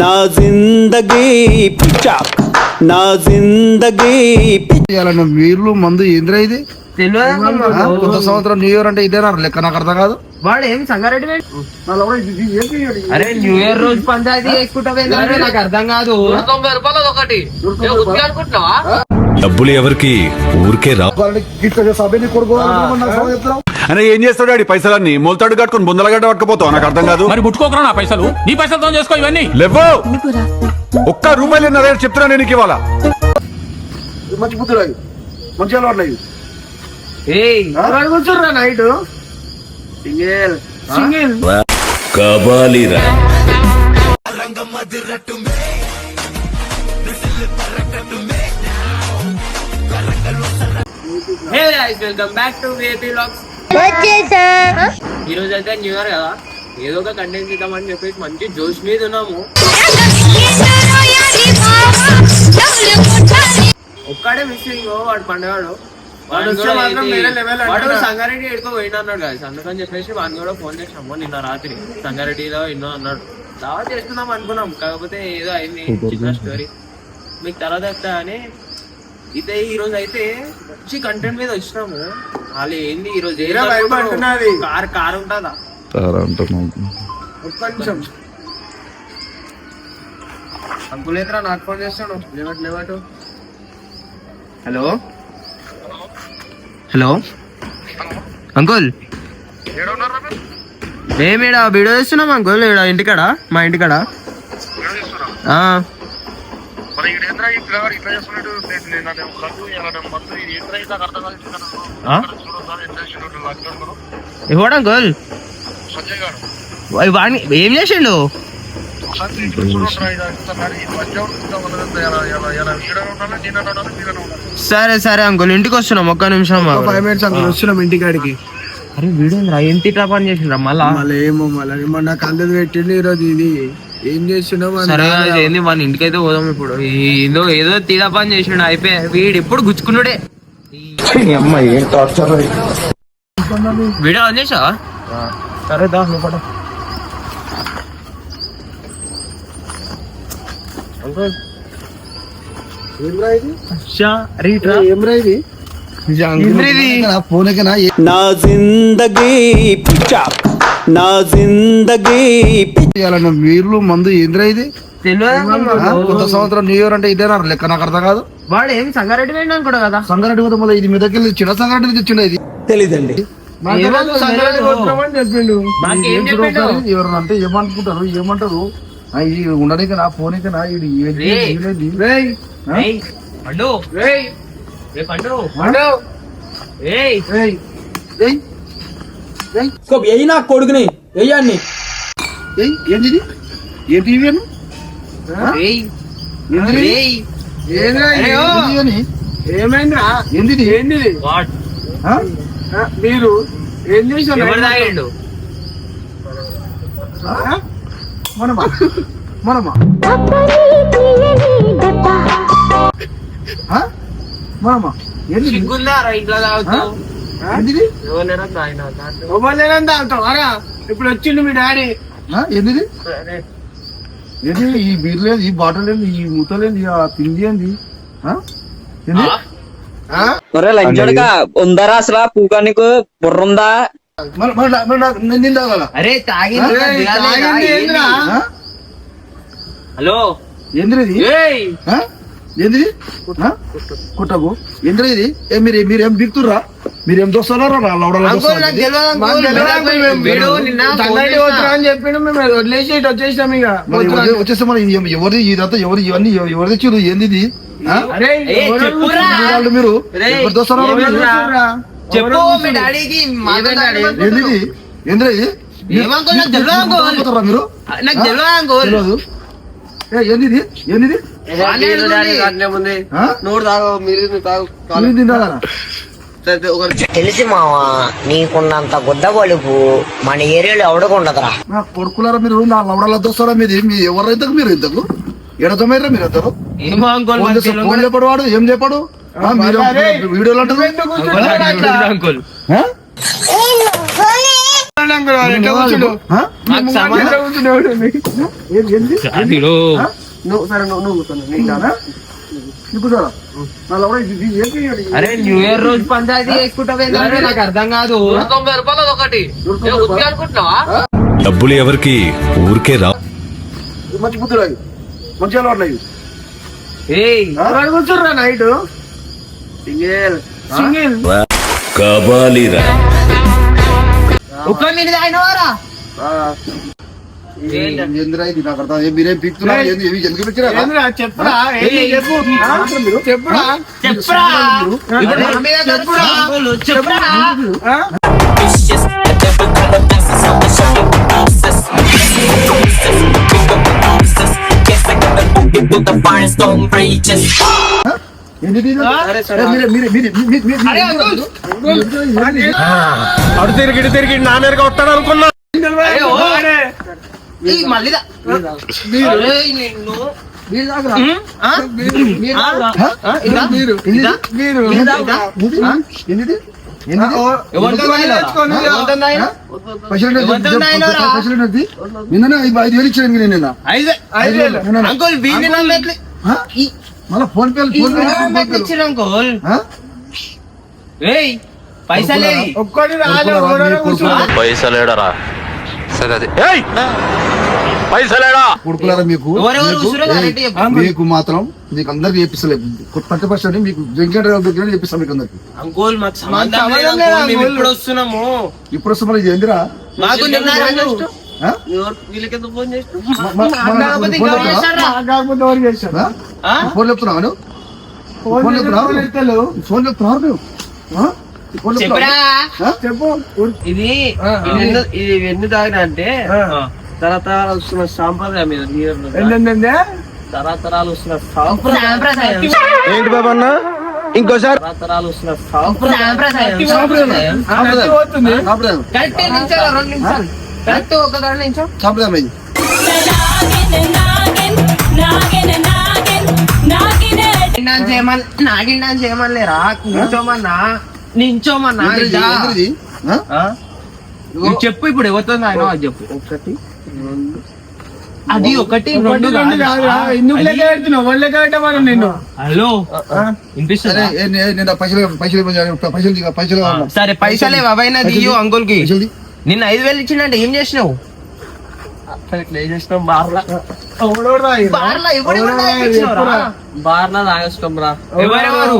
నా జిందగీ పిచ్చాక్. నా జిందగీ ఇవాళ వీర్లు మందు ఏంద్రా ఇది? కొత్త సంవత్సరం న్యూ ఇయర్ అంటే ఇదేనా? లెక్క నాకు అర్థం కాదు. వాడు ఏం సంగారెడ్డి? అరే న్యూ ఇయర్ రోజు పంచాయతీ నాకు అర్థం కాదు. తొంభై రూపాయలు ఒకటి. అనుకుంటున్నావా? డబ్బులు ఎవరికి? ఊరికే రా. అని ఏం చేస్తాడు ఆడి పైసలన్నీ? మూలతాడు కట్టుకుని బుందలగడ్డ పట్టుకుపోతావు? నాకు అర్థం కాదు. మరి ముట్టుకోకరా నా పైసలు? నీ పైసలతో చేసుకో ఇవన్నీ. లేవో ఒక్క రూపాయలు ఎన్నరే చెప్తున్నా నేను నీకు ఇవాళ మంచి బుద్ధులు అవి మంచి అలవాట్లు అవి ఏయ్ కూర్చుర్రా నైట్. సింగిల్. కబాలిరా వచ్చేసా. ఈ రోజు అయితే న్యూ ఇయర్ కదా. ఏదో ఒక కంటెంట్ ఇద్దామని చెప్పేసి మంచి జోష్ మీద ఉన్నాము. ఒక్కడే మిస్సింగ్ వాడు పండగాడు. వాడు వస్తే కూడా మాత్రం వేరే level. వాడు సంగారెడ్డి ఎడుకో పోయినా అన్నాడు కదా అందుకని చెప్పేసి వాడిని కూడా ఫోన్ చేసినాము నిన్న రాత్రి సంగారెడ్డిలో ఎన్నో అన్నాడు. దావా చేస్తున్నాం అనుకున్నాం. కాకపోతే ఏదో అయింది. చిన్న స్టోరీ మీకు తర్వాత చెప్తా అని అయితే ఈ రోజు అయితే మంచి కంటెంట్ మీద వచ్చినాము. వాళ్ళు ఏంది ఈ రోజు. కార్ కార్ ఉంటుందా? ఒక్క నిమిషం. అంకులేతరా నాకు ఫోన్ చేస్తాడు లేవట్ లేవటు. హలో? హలో? అంకుల్? మేమేడా వీడియో చేస్తున్నాం అంకుల్ ఈడ ఇంటికాడ? మా ఇంటికాడ? ఎవడు అంకుల్ వాడిని ఏం చేసిండు? సరే సరే అంకుల్ ఇంటికి వస్తున్నాం. ఒక్క నిమిషం. ఫైవ్ మినిట్స్ అంకుల్ వస్తున్నాం ఇంటికాడికి. అరే వీడేంద్రా? ఏం తిట్టా పని చేసిండ్రా? మళ్ళా? మళ్ళీ ఏమో మళ్ళీ. మొన్న కళ్ళు పెట్టిండు ఈరోజు ఇది. ఏం చేస్తున్నావు సరే ఏంది మన ఇంటికైతే పోదాం ఇప్పుడు. ఏదో ఏదో తీరా పని చేసిండు అయిపోయి వీడు ఎప్పుడు గుచ్చుకున్నాడే? వీడియో ఆన్ చేసావా సరే దా లోపల ఏమ్రా ఇది? రీట్రా ఏమ్రా ఇది? ఏంద్రా ఇది? ఫోన్ ఎక్కనా నా జిందగీ నా జిందగీ ఇవాళ వీర్లు మందు ఏంద్రా ఇది? కొత్త సంవత్సరం న్యూ ఇయర్ అంటే ఇదేనా? లెక్క నాకు అర్థం కాదు. వాడు ఏం సంగారెడ్డి వేయండి అనుకోడు కదా? సంగారెడ్డి పోతే మళ్ళీ ఇది మీదకెళ్ళి చిన్న సంగారెడ్డి తెచ్చిండు ఇది? తెలీదండి. ఏమో సంగారెడ్డి పోతున్నామని చెప్పిండు. మాకేం చెప్పిండు? ఎవరు అంటే ఏమనుకుంటారు? ఏమంటారు? ఇది ఉండడానికి నా ఫోన్ నా ఇది? ఏయ్. ఏ పండు. పండు. ఏయ్ ఎయ్యి నా కొడుకుని వెయ్యాన్ని ఏంటిది? ఏంటి? ఏమైందిరా? ఏంటిది? ఏంటిది? మీరు ఏం తాగిండు? మనమా? మనమా? మనమా? సిగ్గుందారా ఇంట్లో ఇప్పుడు వచ్చిండు మీ డాడీ. ఏంటి ఈ బీర్ లేదు ఈ బాటిల్ లేదు ఈ మూత లేదు ఆ తిండి ఏంది? ఆ? ఏంది? ఒరే లంచోడుగా ఉందరా అసలు? పూకా నీకు? బుర్రుందా? అరే తాగింది ఆ? హలో. ఏందిరా ఆ? కుట్టకు? ఏంద్రా ఇది? ఏ మీరు మీరు ఏం బిగుతుర్రా మీరు ఏం దోస్తున్నారా చెప్పిండు మేము వదిలేసి ఇటు వచ్చేసాం ఇక. వచ్చేస్తే ఎవ- ఎవరి ఇదంతా ఎవరు ఇవన్నీ ఎవ- ఎవరు తెచ్చిర్రు? ఏంది ఇది? మీరు? ఎవరు దోస్తున్నారా? చెప్పు మీ డాడీకి ఏంద్రా ఇది? ఏమంకుల్ నాకు తెలియదు అంకుల్ పోతారా మీరు? నాకు తెలియదు అంకుల్ తెలియదు ఏ, ఏందిది తెలిసి మావా నీకున్నంత గుద్ద బలుపు మన ఏరియాలో ఎవడకుండదురా నా కొడుకులారా మీరు? నా లవడాల దోస్తారా మీది? మీ ఎవరు ఇంతకు మీరు ఇంతకు ఎడతమైరా మీరు ఇద్దరు? ఫోన్ చెప్పడు వాడు ఏం చెప్పాడు? వీడియోలు అంటారు? అంకుల్ నువ్వు సరే నువ్వు నువ్వు కూర్చోను? అరే న్యూ ఇయర్ రోజు పంచాయతీ చేసుకుంటావు నాకు అర్థం కాదు. తొంభై రూపాయలు ఒకటి. అనుకుంటున్నావా? డబ్బులు ఎవరికి? ఊరికే రావు ఇది మంచి బుద్ధులు అవి మంచి అలవాట్లు అవి కూర్చుర్రా నైట్? సింగిల్. సింగిల్? కబాలిరా ఒక్క ఏందిరా ఇది నాకు అర్థం ఏం మీరేం పీకుతున్నారు? ఏంది? ఏమి ఎందుకు పిచ్చిరా చెప్పురా? చెప్పు. చెప్పురా? చెప్పురా? ఇప్పుడు నా మీద చెప్పురా? చెప్పురా? ఏంది ఇది? ఏ, మీరే మీరే మీరే మీరే మీరే అరే అబ్దుల్ అడు తిరిగి తిరిగి నా మీదకి వస్తాడు అనుకున్నా ఇదా? నాయనారా? పైసలు ఉన్నది నిన్న. ఐదు వేలు ఇచ్చాను నేను నిన్న. అంకుల్ నన్ను? మళ్ళా ఫోన్ ఈ ఫోన్ పేలు నన్ను ఫోన్ ఎట్లా పేలు ఇచ్చారు అంకుల్ పైసలే. పైసలేడరా సరే అదే. పైసలేడా? కొడుకులారా మీకు? మీకు- మాత్రం మీకు అందరికి చెప్పిస్తలేదు పట్టి అని మీకు వెంకటరావు దగ్గర చెప్పిస్తాం మీకు అందరికి. అంకుల్ మాకు సంబంధం. ఇప్పుడు వస్తున్నాము. ఇప్పుడు వస్తే మళ్ళీ ఇది ఏందిరా? మాకు ఫోన్ చెప్తున్నావు? ఫోన్ చెప్తున్నావు? ఫోన్ చెప్తున్నావు చెప్పురా? చెప్పు ఇది ఎన్ని తాగినా అంటే తరతరాలు వస్తున్న సాంప్రదాయం ఇది నీరు తరతరాలు వస్తున్న సాంప్రదాయం ఏంటి బాబా అన్న ఇంకోసారి తరతరాలు వస్తున్న సాంప్రదాయం సాంప్రదాయం. సాంప్రదాయం కరెక్ట్ నిమిషాలు రెండు నిమిషాలు కరెక్ట్ ఒక రెండు నిమిషం సాంప్రదాయం ఇది నాగిన్ నాగిన్ నాగిన్ నాగిన్ నాగిన్ డాన్స్ చేయమని నాగిన్ డాన్స్ చేయమనిలేరా నించోమన్నా? నువ్వు చెప్పు ఇప్పుడు ఎవరితో ఆయన అది చెప్పు. ఒకటి అది ఒకటి రెండు కాదు. నిన్ను? హలో? పైసలు? సరే పైసలే అవైనా అంకుల్కి. నిన్న ఐదు వేలు ఇచ్చిందంటే ఏం చేసినావు? బార్లా. తాగొచ్చుకోం రా ఎవరెవరు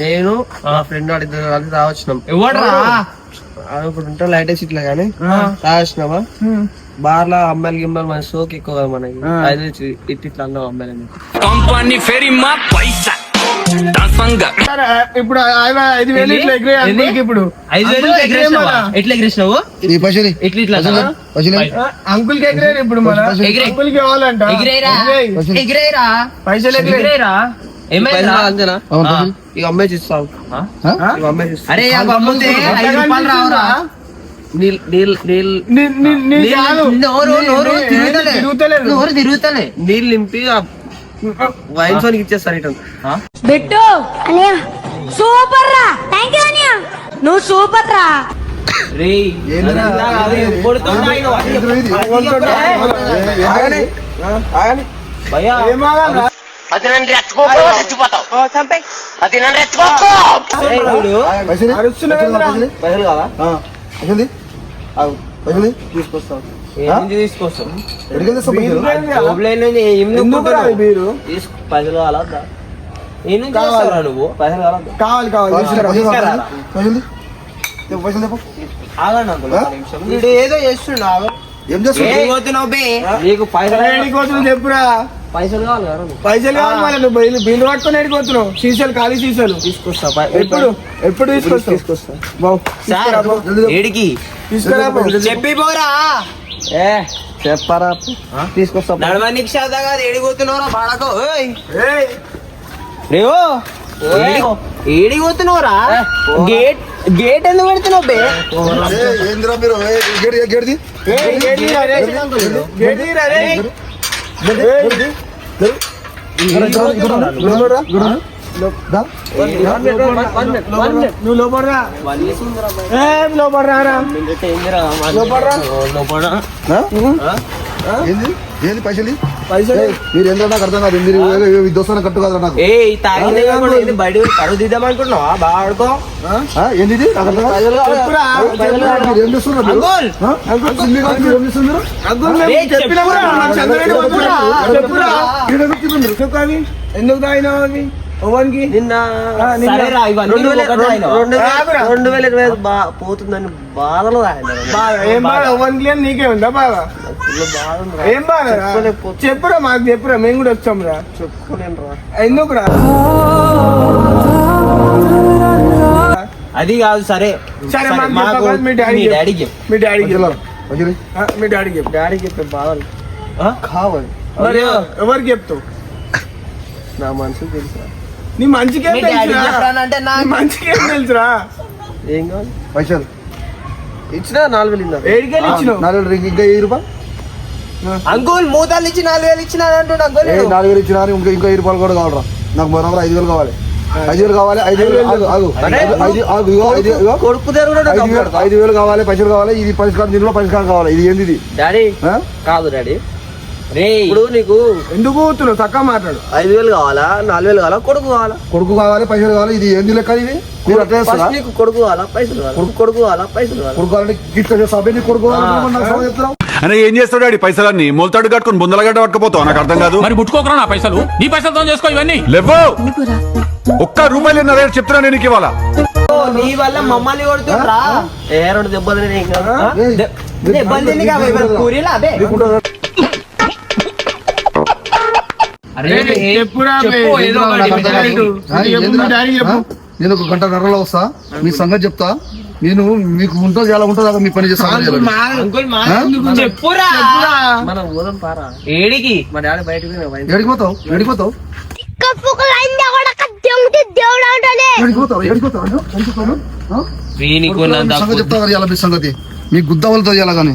నేను మా ఫ్రెండ్ ఇద్దరు కలిసి తాగొచ్చినాం ఎవడరా? ఇప్పుడు ఉంటే లైట్ వేసి ఇట్లా కానీ తాగొచ్చినామా బార్లా అమ్మాయిలు గిమ్మాయిలు మన షోకి ఎక్కువ కదా మనకి. అది ఇట్ ఇట్లా అన్నాం అమ్మాయిలని కంపెనీ ఫెరీ మా పైసా. ఇప్పుడు ఐదు వేలు ఇట్లా ఇప్పుడు. ఐదు వేలు? ఎట్లా ఎగిరేసినావు? ఈ ఇట్లా అంకుల్కి ఎగిరారు ఇప్పుడు మన ఎగిరే అంకుల్కి కావాలంట. ఎగిరేరా పైసలు. ఎగిరేరా పైసలు ఎగిరే ఎగిరేరా ఏమైందిరా? పైసలు అంజనా. ఇక ఇస్తావు అరే ఐదు రూపాయలు రావురా. నోరు తిరుగుతలే. నీళ్ళు నింపి వైన్ ఇచ్చేస్తారు ఇటు బిట్టు సూపర్ రా. థ్యాంక్ యూ అనియా. నువ్వు సూపర్ రా. ఏందిరా? అదే పైసలు? కావా ఆ, పైసలు. పైసలు. తీసుకొస్తావు పైసలు? కావాలా? నువ్వు? పైసలు కావాలా? కావాలి ఏదో చేస్తుండు ఆగు. ఏం పోతున్నావు చెప్పురా పైసలు కావాలి కదా నువ్వు? పైసలు కావాలి మళ్ళీ నువ్వు బిల్లు బిల్లు పట్టుకొని ఏడికి పోతున్నావు? సీసాలు ఖాళీ సీసాలు? తీసుకొస్తా పై- ఎప్పుడు? ఎప్పుడు తీసుకొస్తావు? తీసుకొస్తా. బావు సార్, ఏడికి? తీసుకురా బావు. చెప్పి పోరా. ఏ? చెప్పరా. తీసుకొస్తా. శాతా కాదు ఏడికి పోతున్నావురా బాడకో? ఏయ్. ఏయ్, రేవో ఏడి- ఏడికి పోతున్నావురా? గేట్ గేట్ ఎందుకు పెడుతున్నావు బే? ఏ, ఏందిరా మీరు? ఏ, గేడి గేడిది ఏయ్, గేట్ రే. గేట్ రే. ఏయ్. నువ్వు లోపల రా. ఏం లోపల రారా ఆ? ఏంది? ఏంది పైసలు? మీరు ఎంత నాకు అర్థం కాదు? మీరు దోస్తాన కట్టు కదా నాకు. ఏ తాగింది బయట కరువు తీద్దాం అనుకుంటున్నావా? బాగా ఆడుకో? ఏంది ఏం చేస్తున్నారు. ఎందుకు తాగినావు ఓవన్కి? నిన్న. సరేరా, ఇవన్నీ రెండు వేల- ఒకటే ఆయన. రెండు వేల- ఆగురా. రెండు వేల ఇరవై ఐదు బా పోతుందని బాధలో ఆయన. బాగా ఏం బాగా ఓవన్కి అని నీకే ఉందా బాగా బాధ ఉంది రా. ఏం రా? చెప్పురా మాకు చెప్పురా మేము కూడా వచ్చాం రా చెప్పుకోలేను రా ఎందుకు రా అది కాదు సరే. సరే మాకు మాకు చెప్పకు, మీ డాడీ మీ చెప్పు. మీ డాడీకి పైసలు చెప్పు. మీ బాధలు కావాలి. మరి ఎవరికి చెప్తావు? నా మనసు తెలుసా. నీ మంచికే చెప్పానంటే నా మంచికే తెలుసురా? ఏం కావాలి? పైసలు. ఇచ్చినా నాలుగు వేలు ఇన్నారు ఏడికెళ్ళి ఇచ్చినావు? నాలుగు వేలు ఇంకా వెయ్యి రూపాయలు? అంకుల్ మూతాలు ఇచ్చి నాలుగు వేలు ఇచ్చిన అంటుండ అంకుల్ ఏ నాలుగు వేలు ఇచ్చినా ఇంకా ఇంకా వెయ్యి రూపాయలు కూడా కావాలరా. నాకు బరాబర్ ఐదు వేలు కావాలి. ఐదు వేలు కావాలి ఐదు వేలు ఆగు ఆగు. అరే, ఐదు ఆగు ఇగో ఐదు ఇగో. కొడుకు దగ్గర కూడా ఐదు వేలు కావాలి పైసలు కావాలి ఇది పరిష్కారం దీనిలో పరిష్కారం కావాలి ఇది ఏంది ఇది డాడీ ఆ? కాదు డాడీ. ఇప్పుడు నీకు ఎందుకు పోతున్నావు? చక్కగా మాట్లాడు. ఐదు వేలు కావాలా? నాలుగు వేలు కావాలా? కొడుకు కావాలా? కొడుకు కావాలి పైసలు కావాలి ఇది ఏంది లెక్క ఇది? మీరు అట్లా చేస్తారా ఫస్ట్ నీకు కొడుకు కావాలా? పైసలు కావాలా? కొడుకు కావాలా? పైసలు కావాలా? కొడుకు కావాలంటే గిట్ల సభ నీ కొడుకు కావాలంటే నాకు సభ చెప్తున్నావు? అని ఏం చేస్తాడు డాడీ పైసలన్నీ మూలతాడు కట్టుకుని బుందలగడ్డ పట్టుకుపోతావు? నాకు అర్థం కాదు. మరి ముట్టుకోకరా నా పైసలు? నీ పైసలతో చేసుకో ఇవన్నీ. లేవో. ఒక్క రూపాయలు ఎన్నర చెప్తున్నా నేను నీకు ఇవాళ. ఓ, నీ వల్ల మమ్మల్ని కొడుతుండ్రా? ఏ రెండు దెబ్బలు తినే ఇంకా, ఆ? ఏయ్, దె- దెబ్బలు తిని పూరీలా అదే? నేను ఒక గంట నరలో వస్తా? మీ సంగతి చెప్తా? నేను మీకు ఉంటుంది ఎలా ఉంటుంది మీ పని చేస్తాను అంకుల్ మా ఆ? చెప్పురా. మనం ఊరం పారా. ఏడికి? ఎడిపోతావు ఎడిపోతావు వీనికి సంగతి మీ సంగతి. మీ గుద్దవలతో ఇలా కానీ?